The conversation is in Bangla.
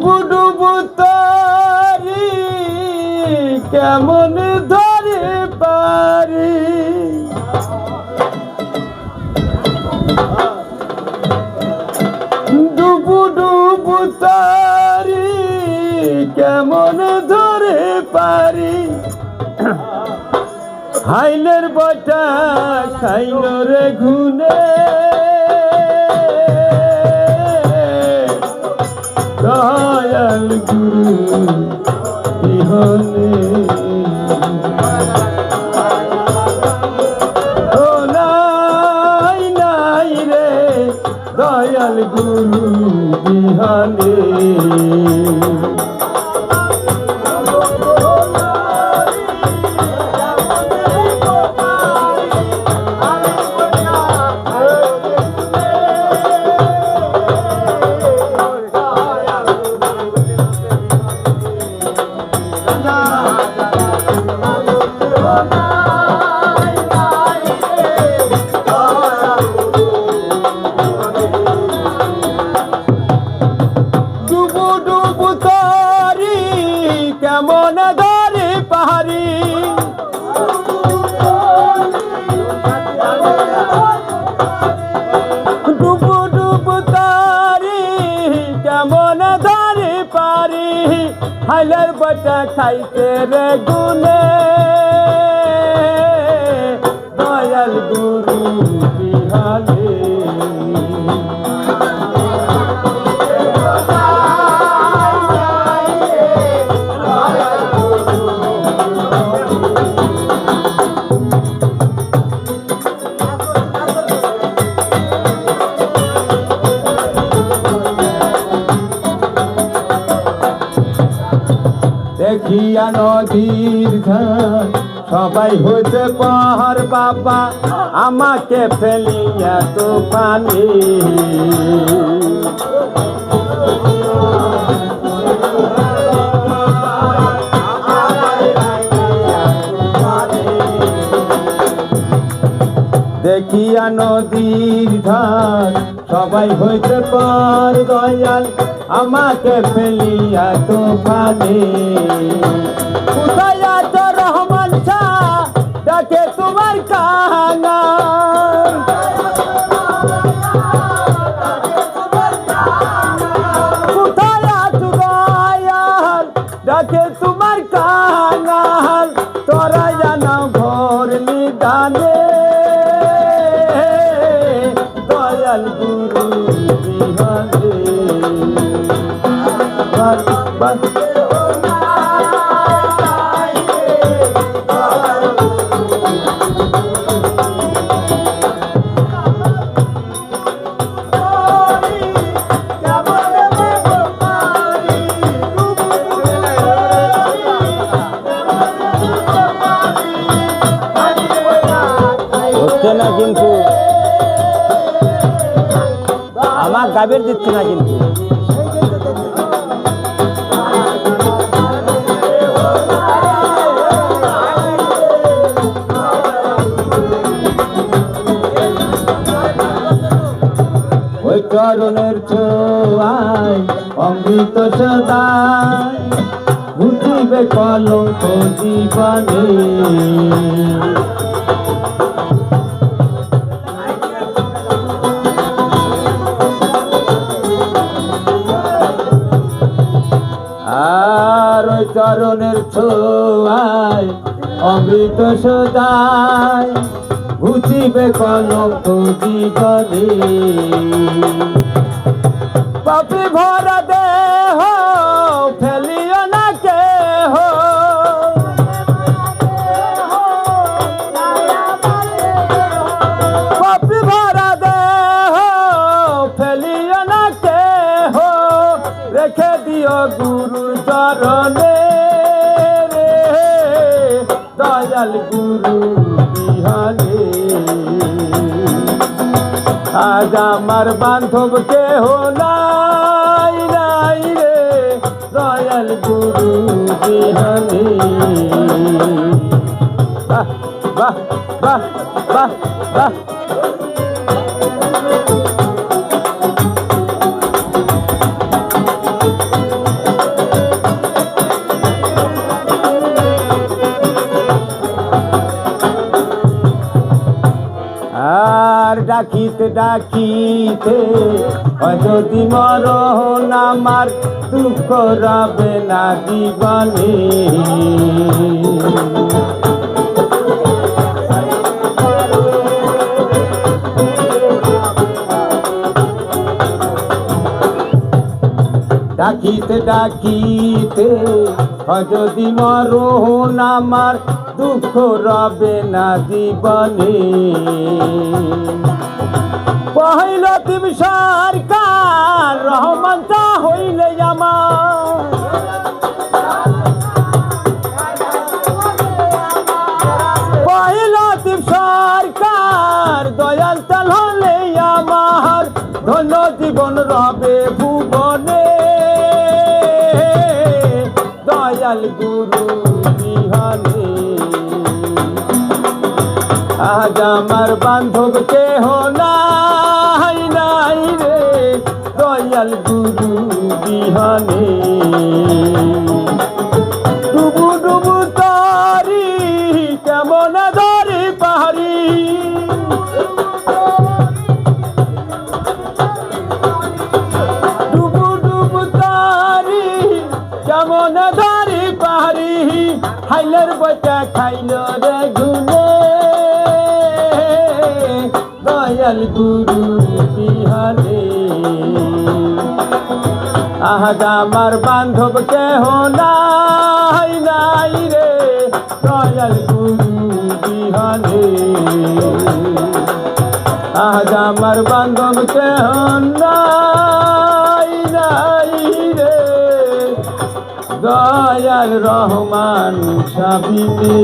ডুবু ডুবু তারি, কেমন ধরে পারি? ডুবু ডুবু তারি, কেমন ধরে পারি? হাইলের বটা খাইল রে ঘুনে। দয়াল গুরু বিহানে হাইলের বটা খাইতে রে গুনে দয়াল গুরু বিহালে দেখিয়া নদীর ধার সবাই হইতে পাহাড় বাবা আমাকে ফেলিয়া তো পানি দেখিয়া নদীর ধার সবাই হইতে পার দয়াল আমাকে ফেলিয়া তো পানে কোথায় আছো রহমান তোমার কানাল না কিন্তু। আমার গাবের দিচ্ছে না কিন্তু। ওই চরণের ছোয়ায় অমৃত সদায় বুঝিবে কলঙ্ক জীবনে। আর ওই চরণের ছোয়ায় অমৃত সদায় ঘুচিবে কলঙ্ক জীবনে। পাপি ভরা দেহ, ফেলিও না কেহ। পাপি ভরা দেহ, ফেলিও না কেহ। রেখে দিও গুরুর চরণে দয়াল গুরু আজ আমার বান্ধব কেহ নাই নাই রে। দয়াল গুরু বিহানি। বাহ বাহ বাহ বাহ বাহ। ডাকিতে ডাকিতে যদি মরণ আমার দুঃখ রবে না জীবনে। ডাকিতে ডাকিতে যদি মরণ আমার দুঃখ রবে না জীবনে। পহিল তুমি সরকার রহমানটা হইলে আমার। পহিল তুমি সরকার, দয়াল তাল হলে আমার। ধন্য জীবন রবে ভুবনে। দয়াল গুরু আজ আমার বান্ধব কেহ নাই নাই রে। দয়াল গুরু বিহানে। ডুবু ডুবু তারি, কেমন ধরি পাহাড়ি। ডুবু ডুবু তারি, কেমন ধরি পাহাড়ি। বচা খাইল রে গুনে। দয়াল গুরু বিহারে। আহাজ আমার বান্ধব কেহ নাই নাই রে, দয়াল গুরু বিহারে। আজ আমার বান্ধব কেহ নাই নাই রে, দয়াল রহমান সাবিনে